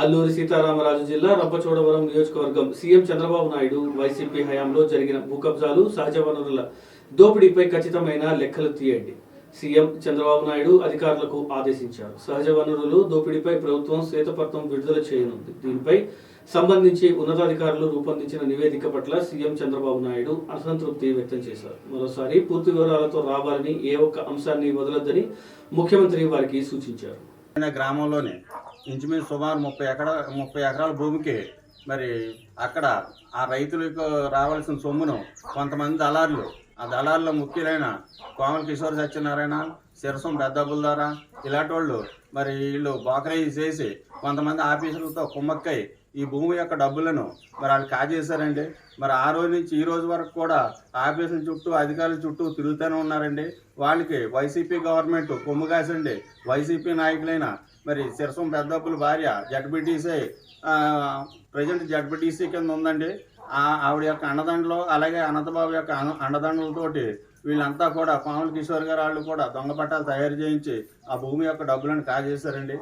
అల్లూరి సీతారామరాజు జిల్లా రంపచోడవరం నియోజకవర్గం CM Chandrababu Naidu YCP హయాంలో జరిగిన భూకబ్జాలు సహజ వనరుల దోపిడీపై ఖచ్చితమైన లెక్కలు తీయండి. సీఎం చంద్రబాబు నాయుడు అధికారులకు ఆదేశించారు. సహజ వనరులు దోపిడీపై ప్రభుత్వం శ్వేతపత్రం విడుదల చేయనుంది. దీనిపై సంబంధించి ఉన్నతాధికారులు రూపొందించిన నివేదిక పట్ల సీఎం చంద్రబాబు నాయుడు అసంతృప్తి వ్యక్తం చేశారు. మరోసారి పూర్తి వివరాలతో రావాలని ఏ ఒక్క అంశాన్ని వదలొద్దని ముఖ్యమంత్రి వారికి సూచించారు. గ్రామంలోని ఇంచుమించు సుమారు ముప్పై ఎకరా ముప్పై ఎకరాల భూమికి మరి అక్కడ ఆ రైతులకు రావాల్సిన సొమ్మును కొంతమంది దళారులు ఆ దళారులో ముఖ్యులైన కోమల కిషోర్ సత్యనారాయణ శిరసం పెద్దబుల్దారా ఇలాంటి వాళ్ళు మరి వీళ్ళు బోకరై చేసి కొంతమంది ఆఫీసులతో కుమ్మక్కై ఈ భూమి యొక్క డబ్బులను మరి వాళ్ళు కాజేశారండి. మరి ఆ రోజు నుంచి ఈ రోజు వరకు కూడా ఆఫీసుల చుట్టూ అధికారుల చుట్టూ తిరుగుతూనే ఉన్నారండి. వాళ్ళకి వైసీపీ గవర్నమెంట్ కొమ్ము కాసండి వైసీపీ నాయకులైన మరి సిరసం పెద్దప్పుల భార్య జడ్బిటీసీ ప్రజెంట్ జడ్బిటీసీ కింద ఉందండి. ఆ ఆవిడ యొక్క అన్నదండలు అలాగే అనంతబాబు యొక్క అన్నదండలతోటి అండదండలతోటి వీళ్ళంతా కూడా పాముల కిషోర్ గారు వాళ్ళు కూడా దొంగ పట్టాలు తయారు చేయించి ఆ భూమి యొక్క డబ్బులను కాజేశారండి.